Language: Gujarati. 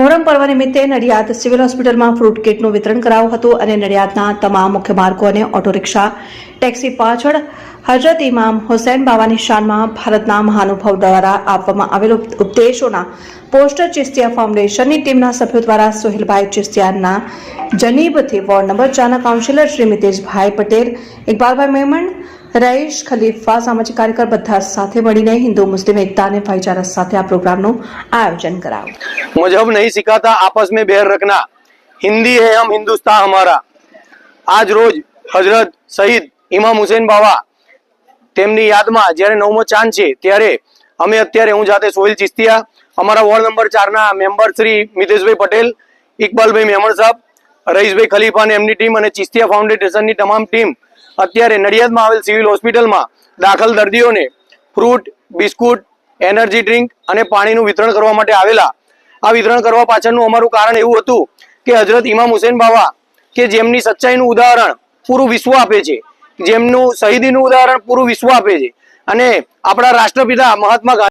મોહરમ પર્વ નિમિત્તે નડિયાદ સિવિલ હોસ્પિટલમાં ફ્રૂટ કીટનું વિતરણ કરાયું હતું અને નડિયાદના તમામ મુખ્ય માર્ગો અને ઓટો રિક્ષા ટેક્સી પાછળ હજરત ઇમામ હુસૈન બાવાની શાનમાં ભારતના મહાનુભાવ દ્વારા આપવામાં આવેલ ઉપદેશોના પોસ્ટર ચિસ્તિયા ફાઉન્ડેશનની ટીમના સભ્યો દ્વારા સોહિલભાઈ ચિસ્તિયાના જનીબથી વોર્ડ નંબર ચારના કાઉન્સિલર શ્રી મિતેશભાઈ પટેલ, ઇકબાલભાઈ મેમણ, રઈશ ખલીફા સામાજિક કાર્યકર બધા સાથે મળીને હિન્દુ મુસ્લિમ એકતા અને ભાઈચારા સાથે આ પ્રોગ્રામનું આયોજન કરાવ્યું. મુજબ નહીં સિખાતા આપસ મેં બેર રખના. હિન્દી હે હમ હિન્દુસ્તાન હમારા. આજ રોજ હજરત શહીદ ઇમામ હુસેન બાવા તેમની યાદમાં જ્યારે નવમો ચાંદ છે ત્યારે અમે અત્યારે હું જાતે સોહિલ ચિસ્તિયા અમારા વોર્ડ નંબર ચારના મેમ્બર શ્રી મિતેશભાઈ પટેલ, ઇકબાલભાઈ મેમણ સાહેબ રહીશભાઈ ખલીફા અને એમની ટીમ અને ચિસ્તિયા ફાઉન્ડેશનની તમામ ટીમ અત્યારે નડિયાદમાં આવેલ સિવિલ હોસ્પિટલમાં દાખલ દર્દીઓને ફ્રૂટ, બિસ્કુટ, એનર્જી ડ્રિંક અને પાણીનું વિતરણ કરવા માટે આવેલા. આ વિતરણ કરવા પાછળનું અમારું કારણ એવું હતું કે હજરત ઇમામ હુસેન બાવા કે જેમની સચ્ચાઈનું ઉદાહરણ પૂરું વિશ્વ આપે છે. જેમનું શહીદીનું ઉદાહરણ પૂરું વિશ્વ આપે છે. અને આપણા રાષ્ટ્રપિતા મહાત્મા ગાંધી